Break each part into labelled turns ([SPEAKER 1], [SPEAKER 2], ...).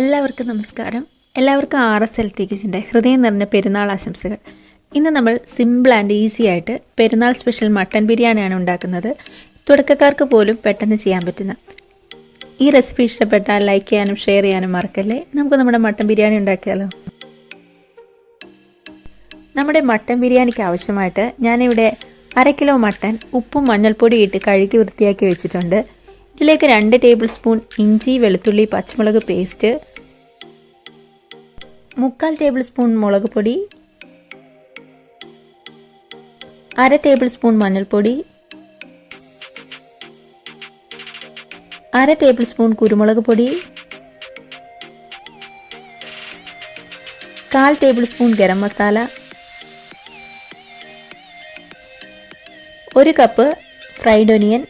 [SPEAKER 1] എല്ലാവർക്കും നമസ്കാരം. എല്ലാവർക്കും ആർ എസ് എൽ ടി കിച്ചിന്റെ ഹൃദയം നിറഞ്ഞ പെരുന്നാൾ ആശംസകൾ. ഇന്ന് നമ്മൾ സിമ്പിൾ ആൻഡ് ഈസി ആയിട്ട് പെരുന്നാൾ സ്പെഷ്യൽ മട്ടൻ ബിരിയാണിയാണ് ഉണ്ടാക്കുന്നത്. തുടക്കക്കാർക്ക് പോലും പെട്ടെന്ന് ചെയ്യാൻ പറ്റുന്ന. ഈ റെസിപ്പി ഇഷ്ടപ്പെട്ടാൽ ലൈക്ക് ചെയ്യാനും ഷെയർ ചെയ്യാനും മറക്കല്ലേ? നമുക്ക് നമ്മുടെ മട്ടൻ ബിരിയാണി ഉണ്ടാക്കിയാലോ? നമ്മുടെ മട്ടൻ ബിരിയാണിക്ക് ആവശ്യമായിട്ട് ഞാനിവിടെ അര കിലോ മട്ടൻ ഉപ്പും മഞ്ഞൾപ്പൊടി ഇട്ട് കഴുകി വൃത്തിയാക്കി വെച്ചിട്ടുണ്ട്. ഇതിലേക്ക് രണ്ട് ടേബിൾ സ്പൂൺ ഇഞ്ചി വെളുത്തുള്ളി പച്ചമുളക് പേസ്റ്റ് മുക്കാൽ ടേബിൾ സ്പൂൺ മുളക് പൊടി അര ടേബിൾ സ്പൂൺ മഞ്ഞൾപ്പൊടി അര ടേബിൾ സ്പൂൺ കുരുമുളക് പൊടി കാൽ ടേബിൾ സ്പൂൺ ഗരം മസാല ഒരു കപ്പ് ഫ്രൈഡ് ഒനിയൻ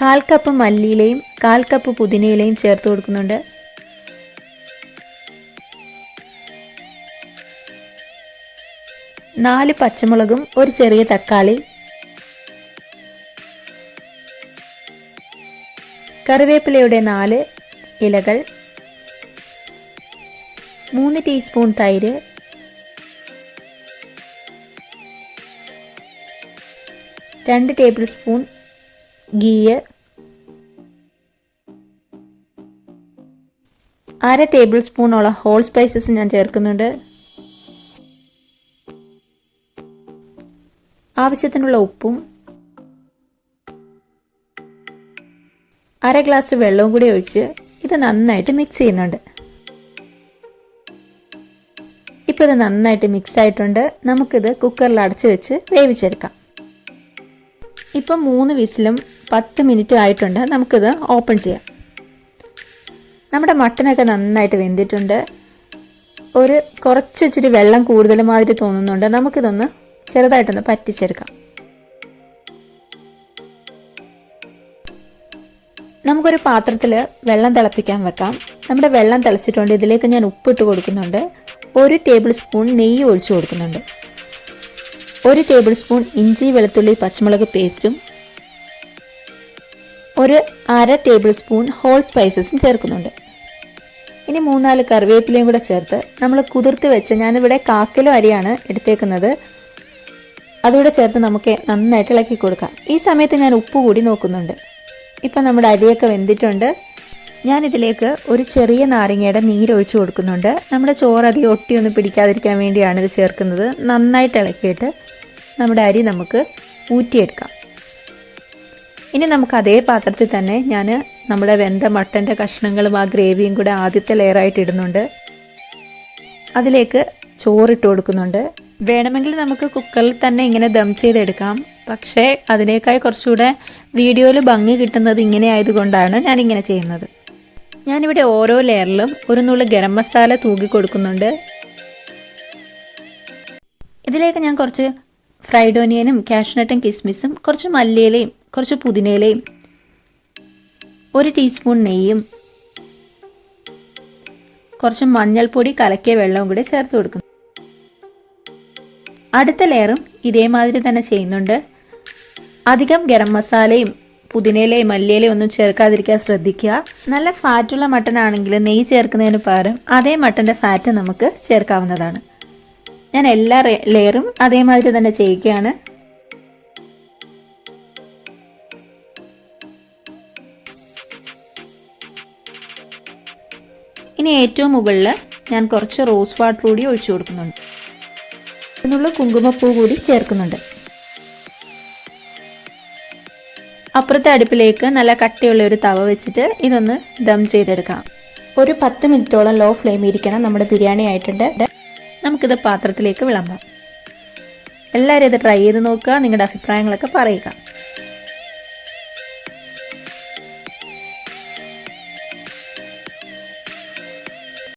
[SPEAKER 1] കാൽ കപ്പ് മല്ലിയിലയും കാൽ കപ്പ് പുതിനയിലയും ചേർത്ത് കൊടുക്കുന്നുണ്ട്. നാല് പച്ചമുളകും ഒരു ചെറിയ തക്കാളി. കറിവേപ്പിലയുടെ നാല് ഇലകൾ. മൂന്ന് ടീസ്പൂൺ തൈര്. രണ്ട് ടേബിൾ സ്പൂൺ ഗീയ്. അര ടേബിൾ സ്പൂണോളം ഹോൾ സ്പൈസസ് ഞാൻ ചേർക്കുന്നുണ്ട്. ആവശ്യത്തിനുള്ള ഉപ്പും. അര ഗ്ലാസ് വെള്ളവും കൂടി ഒഴിച്ച് ഇത് നന്നായിട്ട് മിക്സ് ചെയ്യുന്നുണ്ട്. ഇപ്പോൾ ഇത് നന്നായിട്ട് മിക്സ് ആയിട്ടുണ്ട്. നമുക്കിത് കുക്കറിൽ അടച്ചു വെച്ച് വേവിച്ചെടുക്കാം. ഇപ്പം മൂന്ന് വിസിലും പത്ത് മിനിറ്റ് ആയിട്ടുണ്ട്. നമുക്കിത് ഓപ്പൺ ചെയ്യാം. നമ്മുടെ മട്ടനൊക്കെ നന്നായിട്ട് വെന്തിട്ടുണ്ട്. ഒരു കുറച്ചിച്ചിരി വെള്ളം കൂടുതൽ മാതിരി തോന്നുന്നുണ്ട്. നമുക്കിതൊന്ന് ചെറുതായിട്ടൊന്ന് പറ്റിച്ചെടുക്കാം. നമുക്കൊരു പാത്രത്തിൽ വെള്ളം തിളപ്പിക്കാൻ വെക്കാം. നമ്മുടെ വെള്ളം തിളച്ചിട്ടുണ്ട്. ഇതിലേക്ക് ഞാൻ ഉപ്പിട്ട് കൊടുക്കുന്നുണ്ട്. ഒരു ടേബിൾ സ്പൂൺ നെയ്യ് ഒഴിച്ചു കൊടുക്കുന്നുണ്ട്. ഒരു ടേബിൾ സ്പൂൺ ഇഞ്ചി വെളുത്തുള്ളി പച്ചമുളക് പേസ്റ്റും ഒരു അര ടേബിൾ സ്പൂൺ ഹോൾ സ്പൈസസും ചേർക്കുന്നുണ്ട്. ഇനി മൂന്നാൽ കറിവേപ്പിലയും കൂടെ ചേർത്ത് നമ്മൾ കുതിർത്ത് വെച്ച് ഞാനിവിടെ കാക്കിലോ അരിയാണ് എടുത്തേക്കുന്നത്. അതുകൂടെ ചേർത്ത് നമുക്ക് നന്നായിട്ട് ഇളക്കി കൊടുക്കാം. ഈ സമയത്ത് ഞാൻ ഉപ്പ് കൂടി നോക്കുന്നുണ്ട്. ഇപ്പം നമ്മുടെ അരിയൊക്കെ വെന്തിട്ടുണ്ട്. ഞാനിതിലേക്ക് ഒരു ചെറിയ നാരങ്ങയുടെ നീരൊഴിച്ചു കൊടുക്കുന്നുണ്ട്. നമ്മുടെ ചോറ് അധികം ഒട്ടിയൊന്നും പിടിക്കാതിരിക്കാൻ വേണ്ടിയാണ് ഇത് ചേർക്കുന്നത്. നന്നായിട്ട് ഇളക്കിയിട്ട് നമ്മുടെ അരി നമുക്ക് ഊറ്റിയെടുക്കാം. ഇനി നമുക്ക് അതേ പാത്രത്തിൽ തന്നെ ഞാൻ നമ്മുടെ വെന്ത മട്ടന്റെ കഷ്ണങ്ങളും ആ ഗ്രേവിയും കൂടെ ആദ്യത്തെ ലെയറായിട്ട് ഇടുന്നുണ്ട്. അതിലേക്ക് ചോറിട്ട് കൊടുക്കുന്നുണ്ട്. വേണമെങ്കിൽ നമുക്ക് കുക്കറിൽ തന്നെ ഇങ്ങനെ ദം ചെയ്തെടുക്കാം. പക്ഷേ അതിനേക്കായി കുറച്ചുകൂടെ വീഡിയോയിൽ ഭംഗി കിട്ടുന്നത് ഇങ്ങനെ ആയതുകൊണ്ടാണ് ഞാനിങ്ങനെ ചെയ്യുന്നത്. ഞാനിവിടെ ഓരോ ലെയറിലും ഒരു നുള്ളു ഗരം മസാല തൂക്കി കൊടുക്കുന്നുണ്ട്. ഇതിലേക്ക് ഞാൻ കുറച്ച് ഫ്രൈഡ് ഓനിയനും കാഷ്നട്ടും കിസ്മിസും കുറച്ച് മല്ലിയിലയും കുറച്ച് പുതിനയിലയും ഒരു ടീസ്പൂൺ നെയ്യും കുറച്ച് മഞ്ഞൾപ്പൊടി കലക്കിയ വെള്ളവും കൂടി ചേർത്ത് കൊടുക്കുന്നു അടുത്ത ലെയറും ഇതേമാതിരി തന്നെ ചെയ്യുന്നുണ്ട്. അധികം ഗരം മസാലയും പുതിനയിലയും മല്ലിയിലയും ഒന്നും ചേർക്കാതിരിക്കാൻ ശ്രദ്ധിക്കുക. നല്ല ഫാറ്റുള്ള മട്ടൺ ആണെങ്കിൽ നെയ്യ് ചേർക്കുന്നതിന് പകരം അതേ മട്ടന്റെ ഫാറ്റ് നമുക്ക് ചേർക്കാവുന്നതാണ്. ഞാൻ എല്ലാ ലെയറും അതേമാതിരി തന്നെ ചെയ്യുകയാണ് ഇനി ഏറ്റവും മുകളിൽ ഞാൻ കുറച്ച് റോസ് വാട്ടർ കൂടി ഒഴിച്ചു കൊടുക്കുന്നുണ്ട്. അതിനുള്ള കുങ്കുമപ്പൂ കൂടി ചേർക്കുന്നുണ്ട്. അപ്പുറത്തെ അടുപ്പിലേക്ക് നല്ല കട്ടിയുള്ള ഒരു തവ വെച്ചിട്ട് ഇതൊന്ന് ദം ചെയ്തെടുക്കാം. ഒരു പത്ത് മിനിറ്റോളം ലോ ഫ്ലെയിം ഇരിക്കണം. നമ്മുടെ ബിരിയാണി ആയിട്ടുണ്ട്. നമുക്കിത് പാത്രത്തിലേക്ക് വിളമ്പാം. എല്ലാവരും ഇത് ട്രൈ ചെയ്ത് നോക്കുക. നിങ്ങളുടെ അഭിപ്രായങ്ങളൊക്കെ പറയുക.